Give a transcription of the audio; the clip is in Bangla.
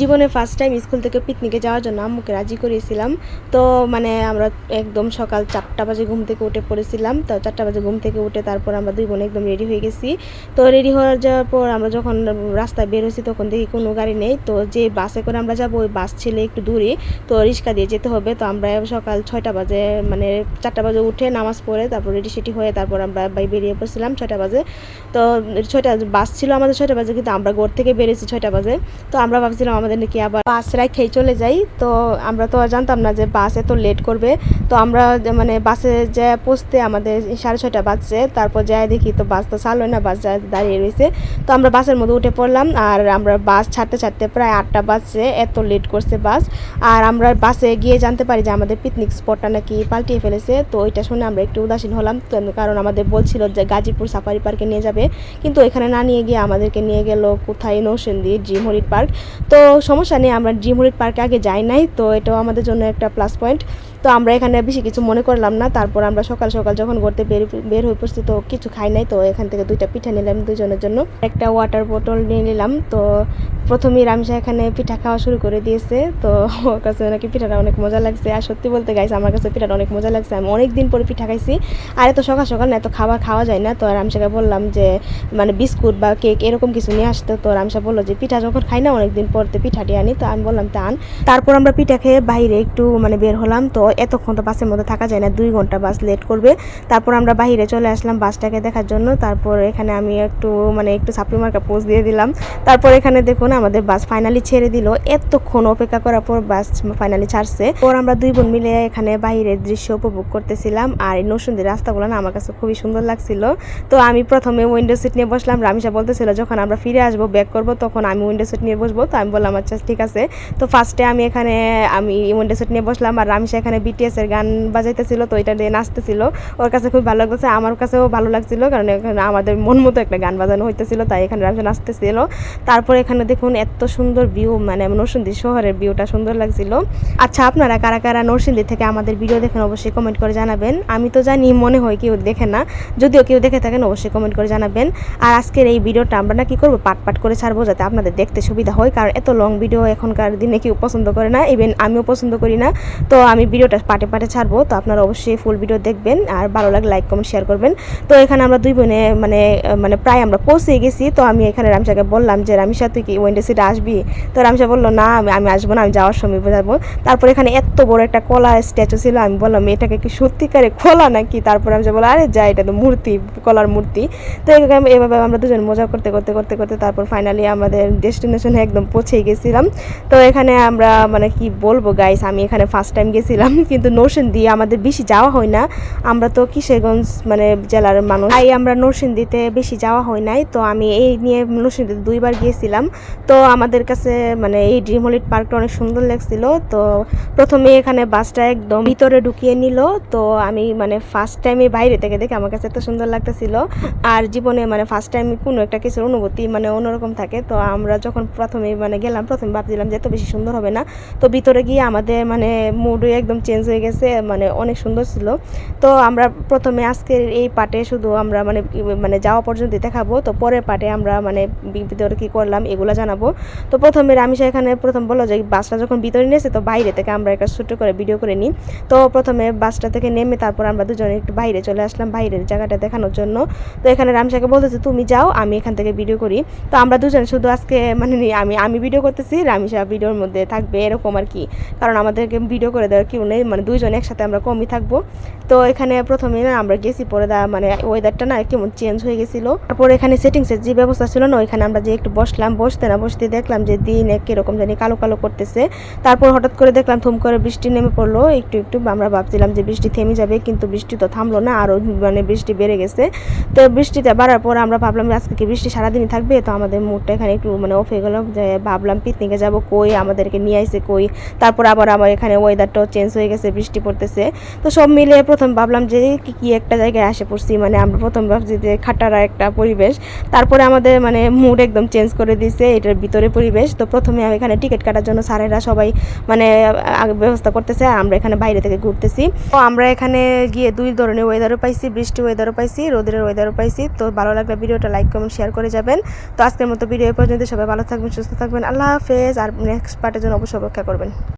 জীবনে ফার্স্ট টাইম স্কুল থেকে পিকনিকে যাওয়ার জন্য আম্মুকে রাজি করিয়েছিলাম তো মানে আমরা একদম সকাল চারটা বাজে ঘুম থেকে উঠে পড়েছিলাম। তো চারটা বাজে ঘুম থেকে উঠে তারপর আমরা দুই বোন একদম রেডি হয়ে গেছি। তো রেডি হওয়ার যাওয়ার পর আমরা যখন রাস্তায় বের হয়েছি তখন দেখি কোনো গাড়ি নেই। তো যে বাসে করে আমরা যাব, ওই বাস ছেলে একটু দূরে। তো রিক্সা দিয়ে যেতে হবে। তো আমরা সকাল ছয়টা বাজে মানে চারটা বাজে উঠে নামাজ পড়ে, তারপর রেডি সেটি হয়ে তারপর আমরা বেরিয়ে পড়ছিলাম ছয়টা বাজে। তো ছয়টা বাস ছিল আমাদের ছয়টা বাজে, কিন্তু আমরা ঘর থেকে বেরিয়েছি ছয়টা বাজে। তো আমরা ভাবছিলাম আমাদের নাকি আবার বাস রাখেই চলে যাই। তো আমরা তো জানতাম না যে বাস এত লেট করবে। তো আমরা মানে বাসে যে পৌঁছতে আমাদের সাড়ে ছয়টা বাজছে, তারপর যাই দেখি তো বাস তো চালু না বাস দাঁড়িয়ে রয়েছে। তো আমরা বাসের মধ্যে উঠে পড়লাম আর আমরা বাস ছাড়তে ছাড়তে প্রায় আটটা বাজছে, এত লেট করছে বাস আর আমরা বাসে গিয়ে জানতে পারি যে আমাদের পিকনিক স্পটটা নাকি পাল্টিয়ে ফেলেছে। তো ওইটা শুনে আমরা একটু উদাসীন হলাম। কারণ আমাদের বলছিল যে গাজীপুর সাফারি পার্কে নিয়ে যাবে। কিন্তু এখানে না নিয়ে গিয়ে আমাদেরকে নিয়ে গেল কোথায়? নৌসেন্দি জিম হরিট পার্ক তো সমস্যা নেই, আমরা হরিট পার্কে আগে যাই নাই, তো এটাও আমাদের জন্য একটা প্লাস পয়েন্ট তো আমরা এখানে বেশি কিছু মনে করলাম না। তারপর আমরা সকাল সকাল যখন ঘুরতে বের বের হয়ে পড়ছি তো কিছু খাই নাই। তো এখান থেকে দুইটা পিঠা নিলাম দুজনের জন্য। একটা ওয়াটার বোতল নিয়ে নিলাম। তো প্রথমেই রামসা এখানে পিঠা খাওয়া শুরু করে দিয়েছে। তো ওর কাছে নাকি পিঠাটা অনেক মজা লাগছে। আর সত্যি বলতে গাইছে আমার কাছে পিঠাটা অনেক মজা লাগছে। আমি অনেক দিন পরে পিঠা খাইছি। আর এত সকাল সকাল না, এত খাবার খাওয়া যায় না। তো রামসাকে বললাম যে মানে বিস্কুট বা কেক এরকম কিছু নিয়ে আসতে। তো রামসা বলল যে, পিঠা যখন খাই না, অনেকদিন পরতে পিঠাটি আনি। তো আমি বললাম, তা আন। তারপর আমরা পিঠা খেয়ে বাইরে একটু মানে বের হলাম। তো এতক্ষণ তো বাসের মধ্যে থাকা যায় না, দুই ঘণ্টা বাস লেট করবে। তারপর আমরা বাইরে চলে আসলাম বাসটাকে দেখার জন্য। তারপর এখানে আমি একটু মানে একটু সাপড়ি মার্কা পোজ দিয়ে দিলাম। তারপর এখানে দেখুন, আমাদের বাস ফাইনালি ছেড়ে দিল। এতক্ষণ অপেক্ষা করার পর বাস ফাইনালি ছাড়ছে। পর আমরা দুই বোন মিলে এখানে বাইরের দৃশ্য উপভোগ করতেছিলাম। আর এই নসুন্দির রাস্তাগুলো না আমার কাছে খুবই সুন্দর লাগছিল। তো আমি প্রথমে উইন্ডো সিট নিয়ে বসলাম। রামিসা বলতেছিল, যখন আমরা ফিরে আসব ব্যাক করব, তখন আমি উইন্ডো সিট নিয়ে বসবো। তো আমি বললাম আচ্ছা ঠিক আছে। তো ফার্স্টে আমি এখানে, আমি উইন্ডো সিট নিয়ে বসলাম। আর রামিসা এখানে বিটিএস এর গান বাজাইতেছিল, তো এটা দিয়ে নাচতেছিল। ওর কাছে খুব ভালো লাগতেছে আমার কাছেও ভালো লাগছিল, কারণ এখানে আমাদের মন মতো একটা গান বাজানো হইতেছিল, তাই এখানে রামিসা নাচতেছিল। তারপর এখানে দেখুন, এত সুন্দর ভিউ মানে নরসিংদী শহরের ভিউটা সুন্দর লাগছিল। আচ্ছা আপনারা কারা কারা নরসিংদী থেকে আমাদের ভিডিও দেখেন, অবশ্যই কমেন্ট করে জানাবেন। আমি তো জানি, মনে হয় কেউ দেখে না, যদিও কেউ দেখে থাকেন, অবশ্যই কমেন্ট করে জানাবেন। আর আজকের এই ভিডিওটা আমরা না কি করব, পাট পাট করে ছাড়বো, যাতে আপনাদের দেখতে সুবিধা হয়, কারণ এত লং ভিডিও এখনকার দিনে কেউ পছন্দ করে না ইভেন আমিও পছন্দ করি না। তো আমি ভিডিওটা পাটে পাটে ছাড়বো, তো আপনারা অবশ্যই ফুল ভিডিও দেখবেন আর ভালো লাগলে লাইক কমেন্ট শেয়ার করবেন। তো এখানে আমরা দুই বোনে মানে মানে প্রায় আমরা পৌঁছে গেছি, তো আমি এখানে রামসাকে বললাম যে রামিসা তুই কি ওয়েন্ডে সিটে আসবি? তো রামসা বলল, না, আমি আসব না, আমি যাওয়ার সময় বোঝাবো তারপর এখানে এত বড় একটা কলা স্ট্যাচু ছিল, আমি বললাম, এটাকে কি সত্যিকারে খোলা নাকি? তারপর আমি বললাম আরে যা, এটা তো মূর্তি, কলার মূর্তি। তো এভাবে আমরা দুজন মজা করতে করতে করতে করতে তারপর ফাইনালি আমাদের ডেস্টিনেশনে একদম পৌঁছে গেছিলাম। তো এখানে আমরা মানে কি বলব গাইস আমি এখানে ফার্স্ট টাইম গেছিলাম। কিন্তু নরসিংদী আমাদের বেশি যাওয়া হয় না। আমরা তো কিশোরগঞ্জ মানে জেলার মানুষ। তাই আমরা নরসিংদীতে বেশি যাওয়া হয় নাই। তো আমি এই নিয়ে নরসিংদীতে দুইবার গিয়েছিলাম। তো আমাদের কাছে মানে এই ড্রিম হলিড পার্কটা অনেক সুন্দর লাগছিল। তো প্রথমে এখানে বাসটা একদম ভিতরে ঢুকিয়ে নিল। তো আমি মানে ফার্স্ট টাইমে বাইরে থেকে দেখে আমার কাছে এত সুন্দর লাগতেছিল। আর জীবনে মানে ফার্স্ট টাইম কোনো একটা কিছুর অনুভূতি মানে অন্যরকম থাকে। তো আমরা যখন প্রথমে মানে গেলাম, প্রথমে ভাবছিলাম যে এত বেশি সুন্দর হবে না। তো ভিতরে গিয়ে আমাদের মানে মুডই একদম চেঞ্জ হয়ে গেছে মানে অনেক সুন্দর ছিল। তো আমরা প্রথমে আজকের এই পার্টে শুধু আমরা মানে মানে যাওয়া পর্যন্ত দেখাবো। তো পরের পার্টে আমরা মানে ভিতরে কী করলাম এগুলো জানাব। তো প্রথমে রামিসা এখানে প্রথম বলল যে বাসটা যখন ভিতরে নিয়েছে, তো বাইরে থেকে আমরা একটা ছোটো করে ভিডিও করে নিই। তো প্রথমে বাসটা থেকে নেমে তারপর আমরা দুজনে একটু বাইরে চলে আসলাম, বাইরের জায়গাটা দেখানোর জন্য। তো এখানে রামসাকে বলতেছে তুমি যাও, আমি এখান থেকে ভিডিও করি। তো আমরা দুজন শুধু আজকে মানে আমি আমি ভিডিও করতেছি, রামিসা ভিডিওর মধ্যে থাকবে, এরকম আর কি। কারণ আমাদেরকে ভিডিও করে দেওয়ার কেউ মানে দুইজন একসাথে আমরা কমই থাকব। তো এখানে প্রথমে না আমরা গেছি, পরে দা মানে ওয়েদারটা না কেমন চেঞ্জ হয়ে গেছিল। তারপর এখানে সেটিংসের যে ব্যবস্থা ছিল না, ওইখানে আমরা যে একটু বসলাম, বসতে না বসতে দেখলাম যে দিন এক কীরকম জানি কালো কালো করতেছে। তারপর হঠাৎ করে দেখলাম থুম করে বৃষ্টি নেমে পড়ল, একটু একটু আমরা ভাবছিলাম যে বৃষ্টি থেমে যাবে, কিন্তু বৃষ্টি তো থামলো না আরও মানে বৃষ্টি বেড়ে গেছে। তো বৃষ্টিটা বাড়ার পর আমরা ভাবলাম আজকে কি বৃষ্টি সারাদিনই থাকবে? তো আমাদের মুডটা এখানে একটু মানে অফ হয়ে গেলো, যে ভাবলাম পিকনিকে যাব, কই আমাদেরকে নিয়ে আইসে কই? তারপর আবার আমার এখানে ওয়েদারটাও চেঞ্জ হয়ে হয়ে গেছে, বৃষ্টি পড়তেছে। তো সব মিলে প্রথম ভাবলাম যে কি কি একটা জায়গায় আসে পড়ছি মানে আমরা প্রথম ভাবছি যে খাটারা একটা পরিবেশ। তারপরে আমাদের মানে মুড একদম চেঞ্জ করে দিয়েছে এটার ভিতরে পরিবেশ। তো প্রথমে আমি এখানে টিকিট কাটার জন্য স্যারেরা সবাই মানে ব্যবস্থা করতেছে আমরা এখানে বাইরে থেকে ঘুরতেছি। তো আমরা এখানে গিয়ে দুই ধরনের ওয়েদারও পাইছি, বৃষ্টি ওয়েদারও পাইছি, রোদের ওয়েদারও পাইছি। তো ভালো লাগলে ভিডিওটা লাইক কমেন্ট শেয়ার করে যাবেন। তো আজকের মতো ভিডিও পর্যন্ত সবাই ভালো থাকবেন, সুস্থ থাকবেন। আল্লাহ হাফেজ, আর নেক্সট পার্টের জন্য অবশ্যই অপেক্ষা করবেন।